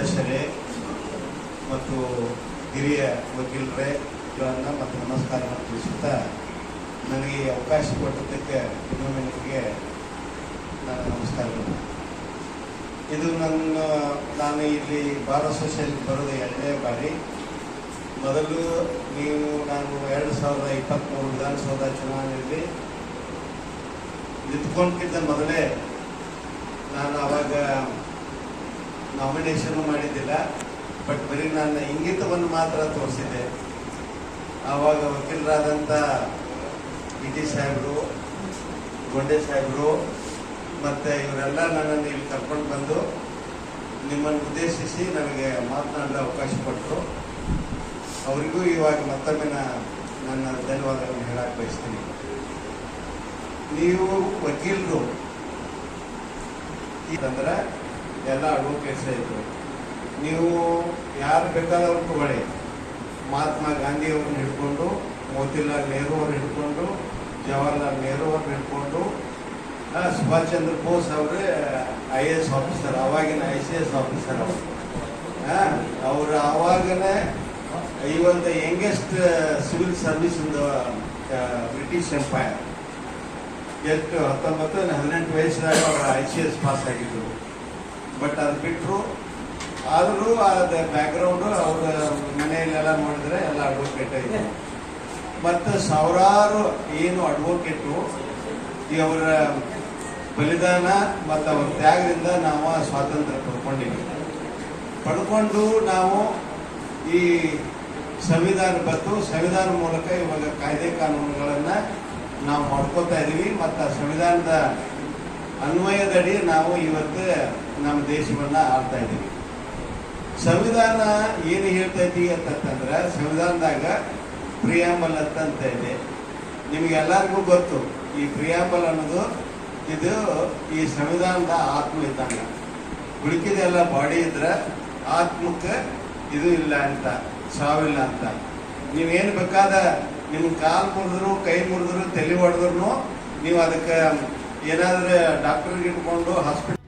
ಸದಸ್ಯರೇ ಮತ್ತು ಹಿರಿಯ ವಕೀಲರೇ ಇವರನ್ನ ಮತ್ತು ನಮಸ್ಕಾರವನ್ನು ತಿಳಿಸುತ್ತಾ ನನಗೆ ಅವಕಾಶ ಕೊಟ್ಟಿದ್ದಕ್ಕೆ ಇನ್ನೊಮ್ಮೆ ನಾನು ನಮಸ್ಕಾರಗಳು. ಇದು ನನ್ನ, ನಾನು ಇಲ್ಲಿ ಬಾರ್ ಸೋಷಿಯಲ್ ಬರೋದು ಎರಡನೇ ಬಾರಿ. ಮೊದಲು ನೀವು ನಾನು ಎರಡು ಸಾವಿರದ ಇಪ್ಪತ್ತ್ಮೂರು ವಿಧಾನಸೌಧ ಚುನಾವಣೆಯಲ್ಲಿ ನಿಂತ್ಕೊಂಡಿದ್ದ ಮೊದಲೇ ನಾನು ಅವಾಗ ನಾಮಿನೇಷನ್ ಮಾಡಿದ್ದಿಲ್ಲ ಬಟ್ ಬರೀ ನನ್ನ ಇಂಗಿತವನ್ನು ಮಾತ್ರ ತೋರಿಸಿದ್ದೆ. ಆವಾಗ ವಕೀಲರಾದಂಥ ಟಿ ಸಾಹೇಬರು, ಗೊಂಡೆ ಸಾಹೇಬರು, ಮತ್ತು ಇವರೆಲ್ಲ ನನ್ನನ್ನು ಇಲ್ಲಿ ಕರ್ಕೊಂಡು ಬಂದು ನಿಮ್ಮನ್ನು ಉದ್ದೇಶಿಸಿ ನನಗೆ ಮಾತನಾಡಲು ಅವಕಾಶ ಕೊಟ್ಟರು. ಅವರಿಗೂ ಇವಾಗ ಮತ್ತೊಮ್ಮೆ ನನ್ನ ಧನ್ಯವಾದಗಳನ್ನು ಹೇಳಕ್ಕೆ ಬಯಸ್ತೀನಿ. ನೀವು ವಕೀಲರು ಅಂದ್ರೆ ಎಲ್ಲ ಅಡ್ವೊಕೇಟ್ಸ್ ಇದ್ರು ನೀವು ಯಾರು ಬೇಕಾದವ್ರು ತಗೊಳ್ಳಿ. ಮಹಾತ್ಮ ಗಾಂಧಿ ಅವ್ರನ್ನ ಹಿಡ್ಕೊಂಡು, ಮೋತಿಲಾಲ್ ನೆಹರು ಅವ್ರನ್ನ ಹಿಡ್ಕೊಂಡು, ಜವಾಹರ್ಲಾಲ್ ನೆಹರು ಅವ್ರನ್ನ ಹಿಡ್ಕೊಂಡು ಸುಭಾಷ್ ಚಂದ್ರ ಬೋಸ್ ಅವರೇ, ಐ ಎ ಎಸ್ ಆಫೀಸರ್, ಅವಾಗಿನ ಐ ಸಿ ಎಸ್ ಆಫೀಸರ್ ಅವರು. ಅವರು ಆವಾಗನೇ ಈ ಒಂದು youngest civil service in British empire. ಎಷ್ಟು ಹತ್ತೊಂಬತ್ತು, ಹದಿನೆಂಟು ವಯಸ್ಸಿನಾಗ ಅವರು ಐ ಸಿ ಎಸ್ ಪಾಸ್ ಆಗಿದ್ರು ಬಟ್ ಅದು ಬಿಟ್ಟರು ಆದರೂ ಅದ ಬ್ಯಾಕ್ಗ್ರೌಂಡು ಅವ್ರ ಮನೆಯಲ್ಲೆಲ್ಲ ನೋಡಿದ್ರೆ ಎಲ್ಲ ಅಡ್ವೊಕೇಟ್ ಇದೆ. ಮತ್ತು ಸಾವಿರಾರು ಏನು ಅಡ್ವೊಕೇಟು ಅವರ ಬಲಿದಾನ ಮತ್ತು ಅವ್ರ ತ್ಯಾಗದಿಂದ ನಾವು ಸ್ವಾತಂತ್ರ್ಯ ಪಡ್ಕೊಂಡಿವಿ. ಪಡ್ಕೊಂಡು ನಾವು ಈ ಸಂವಿಧಾನ ಬಂತು, ಸಂವಿಧಾನ ಮೂಲಕ ಇವಾಗ ಕಾಯ್ದೆ ಕಾನೂನುಗಳನ್ನು ನಾವು ಮಾಡ್ಕೋತಾ ಇದ್ದೀವಿ ಮತ್ತು ಸಂವಿಧಾನದ ಅನ್ವಯದಡಿ ನಾವು ಇವತ್ತು ನಮ್ಮ ದೇಶವನ್ನ ಆಳ್ತಾ ಇದ್ದೀವಿ. ಸಂವಿಧಾನ ಏನು ಹೇಳ್ತೈತಿ ಅಂತಂದ್ರೆ ಸಂವಿಧಾನದಾಗ ಪ್ರಿಯಾಂಬಲ್ ಅಂತ ಇದೆ. ನಿಮಗೆಲ್ಲರಿಗೂ ಗೊತ್ತು, ಈ ಪ್ರಿಯಾಂಬಲ್ ಅನ್ನೋದು ಇದು ಈ ಸಂವಿಧಾನದ ಆತ್ಮ ಇದ್ದಂಗ ಹುಡುಕಿದೆಲ್ಲ ಬಾಡಿ ಇದ್ರೆ ಆತ್ಮಕ್ಕೆ ಇದು ಇಲ್ಲ ಅಂತ, ಸಾವಿಲ್ಲ ಅಂತ. ನೀವೇನು ಬೇಕಾದ ನಿಮ್ಮ ಕಾಲು ಮುರಿದ್ರು, ಕೈ ಮುರಿದ್ರು, ತಲೆ ಹೊಡೆದ್ರು ನೀವು ಅದಕ್ಕೆ ಏನಾದ್ರೆ ಡಾಕ್ಟರ್ಗೆ ಇಟ್ಕೊಂಡು ಹಾಸ್ಪಿಟಲ್